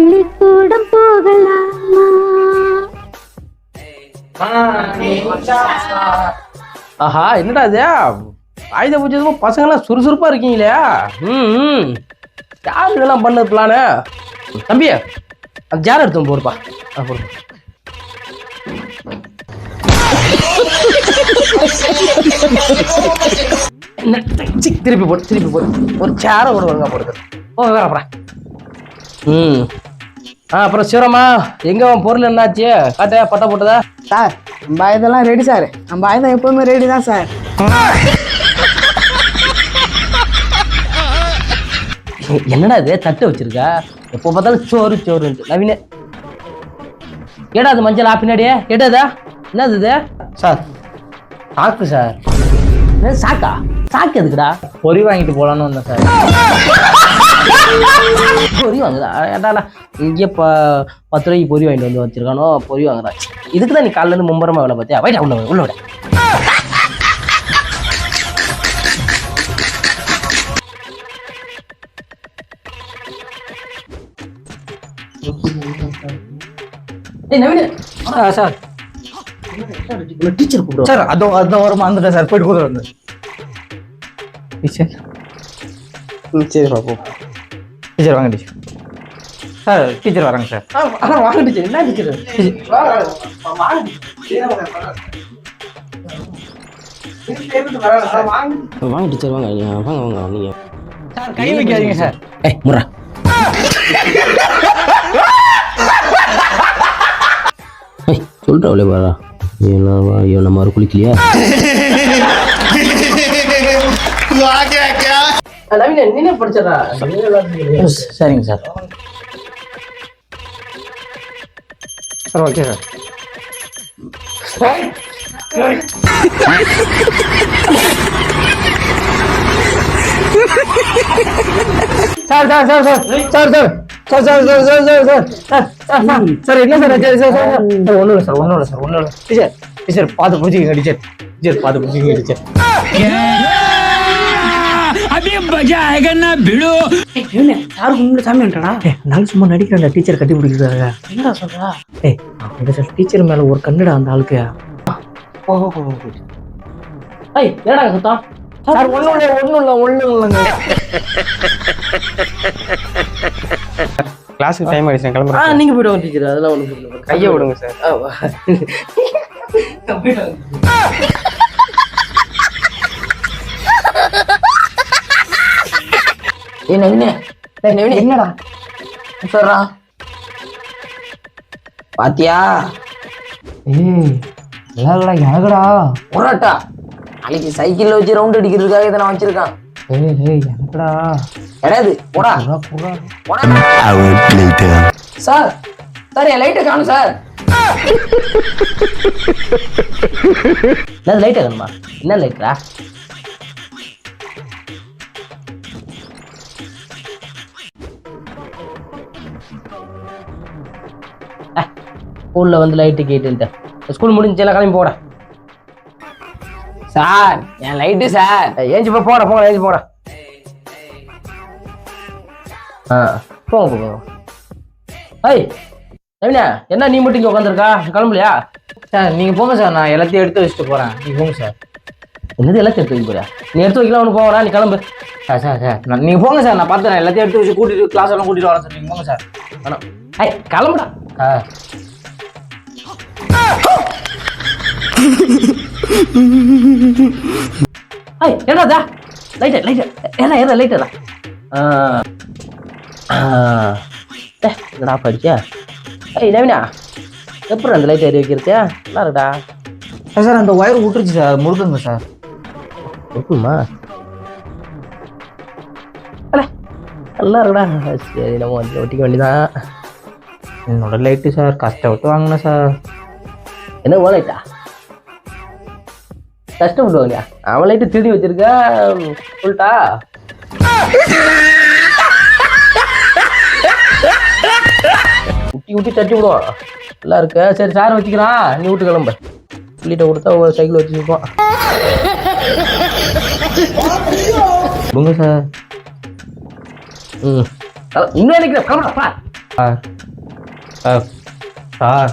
பள்ளிக்கூடம் போகலாமா. ஆஹா என்னடா இது? ஆயுத பூஜை பசங்களாம் சுறுசுறுப்பா இருக்கீங்களே? ம் யார் இதெல்லாம் பண்ணது பிளானு தம்பி அந்த ஜார் எடுத்து போடுப்பா. ஆ போடு. என்ன, சி, திருப்பி போடு திருப்பி போடு. ஒரு சேரை கூட ஒழுங்கா போடுது. ஓ வேற அப்புறம் ம். ஆ அப்புறம் சிவரம்மா எங்க உன் பொருள் என்னாச்சு? காட்ட பட்டை போட்டதா? சார் நம்ம ஆயுதம்லாம் ரெடி சார். நம்ம ஆயுதம் எப்பவுமே ரெடி தான் சார். என்னடா இது? தட்டு வச்சிருக்க? எப்போ பார்த்தாலும் சோறு சோறுன்ட்டு. நவீன ஏடா அது மஞ்சள் ஆ பின்னாடியே. ஏடாதா என்னது இது? சார். சாக்கு சார். சாக்கா? சாக்கு எதுக்குடா? பொறி வாங்கிட்டு போலான்னு வந்தேன் சார். பொறி வாங்குதா ஏடாடா இங்கே இப்போ பத்து ரூபாய்க்கு பொறி வாங்கிட்டு வந்து வச்சிருக்கானோ பொறி வாங்குதா இதுக்கு தான் நீ காலைல இருந்து மும்பரமா வேலை பார்த்தியா? வைடா உள்ள உள்ள விட. சார். டீச்சர் கூப்பிடுவா சார் அதோ அதோ ஒரு சார் போயிட்டு கூட வந்து டீச்சர் ம் சரி பாப்போம் டீச்சர் வாங்க டீச்சர் சார் டீச்சர் வராங்க சார் வாங்க டீச்சர் என்ன டீச்சர் வாங்க. டீச்சர் வாங்க வாங்க. வாங்க நீங்க. சார் கை வைக்காதீங்க சார் ஏய் முறா அவளே பாரா. ஐயோ நம்ம ஒரு குளிக்கலையா நவீன நீனே படிச்சதா சரிங்க sir. Sir okay sir sir sir sir. Sir sir. Sir sir sir sir sir sir. Sir sir sir. Sir என்ன சார் ஆச்சு? Sir sir? சார் ஒன்றும் இல்லை சார் ஒன்றும் இல்லை சார் ஒன்றும் இல்லை. டீச்சர் டீச்சர் பார்த்து பிடிச்சிக்கங்க டீச்சர். டீச்சர் பார்த்து பிடிச்சிக்கங்க டீச்சர். யாருக்கு முன்னாடி சாமி வந்துட்டா நாள் சும்மா நடிக்கிறேன் டீச்சர் கட்டி பிடிக்கிறாங்க என்னடா சொல்றா? ஏய் அந்த சார் டீச்சர் மேல ஒரு கண்ணுடா அந்த ஆளுக்கு. ஏய் என்னடா சுத்தம்? சார் ஒன்றும் இல்லை ஒன்றும் இல்லை ஒன்றும் இல்லைங்க. கிளாஸுக்கு டைம் ஆயிடுச்சு ஆ கிளம்புறேன் நீங்க போயிட்டு டீச்சர் அதெல்லாம் ஒன்று கையை விடுங்க சார். டேய் நவீனே என்னடா? சொல்றா? பாத்தியா? ஏய் இல்லடா எனக்குடா புறாட்டா நாளைக்கு சைக்கிள்ல வச்சு ரவுண்ட் அடிக்கிறதுக்காக இதை நான் வச்சிருக்கான். ஏய் ஏய் எனக்குடா கிடையாது போடா. சார் சார் என் லைட்டை காணும் சார். என்ன லைட் ஆகணுமா என்ன லைட்டா ஸ்கூலில் வந்து லைட்டு கேட்டுன்ட்டு. ஸ்கூல் முடிஞ்சு கிளம்பி போட. சார் என் லைட்டு சார். ஏஞ்சி போய் போட போட ஏஞ்சி போட. ஆ போங்க போங்க ஐய் ரவினா என்ன நீ மட்டும் இங்கே உட்காந்துருக்கா கிளம்பலையா? சார் நீங்கள் போங்க சார் நான் எல்லாத்தையும் எடுத்து வச்சுட்டு போகிறேன் நீ போங்க சார். என்னது எல்லாத்தையும் எடுத்து வைக்க போறியா? நீ எடுத்து வைக்கலாம் ஒன்று போகிறா நீ கிளம்பு. சார் சார் சார் நான் நீங்கள் போங்க சார் நான் பார்த்துறேன். எல்லாத்தையும் எடுத்து வச்சு கூட்டிட்டு கிளாஸ் எல்லாம் கூட்டிட்டு வரேன் சார். நீங்கள் போங்க சார். வேணாம். ஐய் கிளம்புடா. ஆ. ஐய் என்னடா லைட்டு லைட்டு என்ன ஏதா லைட்டு ஆ ஆ ஏ என்னடா படிச்சா ஐய் நவீனா எப்படி அந்த லைட் ஏறி வைக்கிறது நல்லா இருக்குடா சார் அந்த ஒயர் விட்டுருச்சு சார் முறுக்குங்க சார் இருக்குமா அட, நல்லா இருக்குடா சரி நம்ம வந்து ஒட்டிக்க வேண்டியதான் என்னோட லைட்டு சார் கஷ்டப்பட்டு வாங்கினேன் சார் என்ன ஓ லைட்டா கஷ்டப்படுவாங்க அவளைட்டு அவன் லைட்டு திருடி வச்சிருக்க சொல்லிட்டா குட்டி குட்டி தட்டி விடுவான். நல்லா இருக்க. சரி சார் வச்சுக்கிறான். நீ வீட்டு கிளம்ப. சொல்லிட்ட கொடுத்தா ஒரு சைக்கிள் வச்சுருப்பான் கொடுங்க சார் ம். இன்னும் நினைக்கிறேன். கிளம்புடா சார் சார் சார்